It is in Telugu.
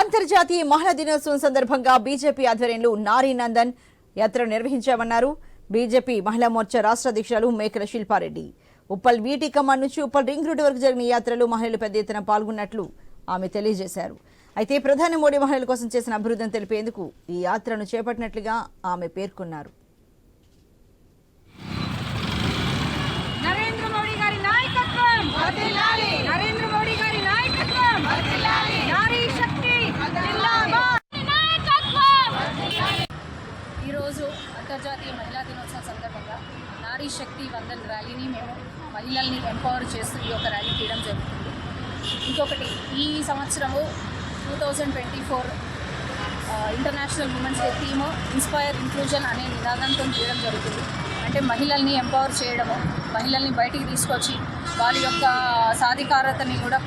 అంతర్జాతీయ మహిళా దినోత్సవం సందర్భంగా బీజేపీ ఆధ్వర్యంలో నారీ నందన్ యాత్ర నిర్వహించామన్నారు. బీజేపీ మహిళా మోర్చా రాష్ట్ర అధ్యక్షురాలు మేకల శిల్పారెడ్డి. ఉప్పల్ వీటి కమాండ్ నుంచి ఉప్పల్ రింగ్ రోడ్డు వరకు జరిగిన యాత్రలో మహిళలు పెద్ద ఎత్తున పాల్గొన్నట్లు ఆమె తెలియజేశారు. అయితే ప్రధాని మోడీ మహిళల కోసం చేసిన అభివృద్ధిని తెలిపేందుకు ఈ యాత్రను చేపట్టినట్లుగా ఆమె పేర్కొన్నారు. ఈరోజు అంతర్జాతీయ మహిళా దినోత్సవం సందర్భంగా నారీ శక్తి వందన్ ర్యాలీని మేము మహిళల్ని ఎంపవర్ చేస్తూ ఈ యొక్క ర్యాలీ తీయడం జరుగుతుంది. ఇంకొకటి ఈ సంవత్సరము two thousand twenty four international women's day theme inspire inclusion అనే నినాదంతో చేయడం జరుగుతుంది. అంటే మహిళల్ని ఎంపవర్ చేయడము మహిళల్ని బయటికి తీసుకొచ్చి వాళ్ళ యొక్క సాధికారతని కూడా